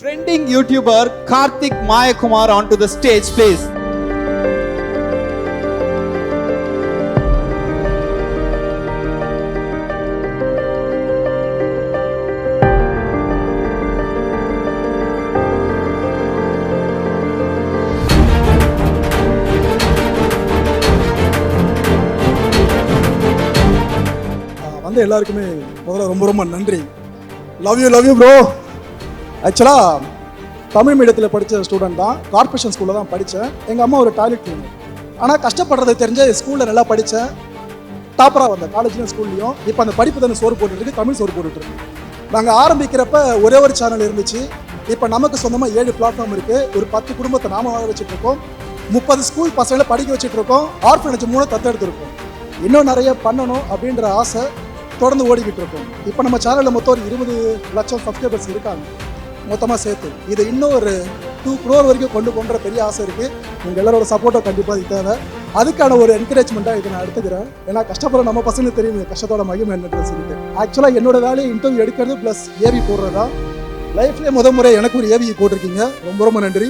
Trending YouTuber Karthik Mayakumar onto the stage, please. ஆஹ் வந்த எல்லாருக்குமே முதல்ல ரொம்ப ரொம்ப நன்றி love you love you bro ஆக்சுவலாக தமிழ் மீடியத்தில் படித்த ஸ்டூடெண்ட் தான். கார்பரேஷன் ஸ்கூலில் தான் படித்தேன் எங்கள் அம்மா ஒரு டாய்லெட் கிளீனர் ஆனால் கஷ்டப்படுறது தெரிஞ்ச ஸ்கூலில் நல்லா படித்தேன் டாப்பராக வந்தேன் காலேஜ்லையும் ஸ்கூல்லையும் இப்போ அந்த படிப்பு தானே சோறு போட்டுருக்கு தமிழ் சோறு போட்டுட்ருக்கு நாங்கள் ஆரம்பிக்கிறப்ப ஒரே ஒரு சேனல் இருந்துச்சு. இப்போ நமக்கு சொந்தமாக ஏழு பிளாட்ஃபார்ம் இருக்குது ஒரு பத்து குடும்பத்தை நாம வாழ வச்சுட்டு இருக்கோம். முப்பது ஸ்கூல் பசங்களை படிக்க வச்சுட்ருக்கோம் ஆர்ஃபனேஜ் மூணு தத்தெடுத்துருக்கோம் இன்னும் நிறைய பண்ணணும் அப்படின்ற ஆசை தொடர்ந்து ஓடிக்கிட்டு இருக்கோம். இப்போ நம்ம சேனலில் மொத்தம் ஒரு இருபது லட்சம் சப்ஸ்கிரைபர்ஸ் இருக்காங்க. மொத்தமாக சேர்த்து. இது இன்னும் ஒரு டூ க்ரோர் வரைக்கும் கொண்டு போன்ற பெரிய ஆசை இருக்குது உங்கள் எல்லாரோட சப்போர்ட்டும் கண்டிப்பாக இது தேவை. அதுக்கான ஒரு என்கரேஜ்மெண்ட்டாக இதை நான் எடுத்துக்கிறேன். ஏன்னா கஷ்டப்படுற நம்ம பசங்களுக்கு தெரியும் கஷ்டத்தோட மகிமை என்னன்னு சொல்லிட்டு. ஆக்சுவலாக என்னோட வேலையை இன்டர்வியூ எடுக்கிறது ப்ளஸ் ஏவி போடுறதா. லைஃப்லேயே முத முறை எனக்கு ஒரு ஏவி போட்டிருக்கீங்க. ரொம்ப ரொம்ப நன்றி.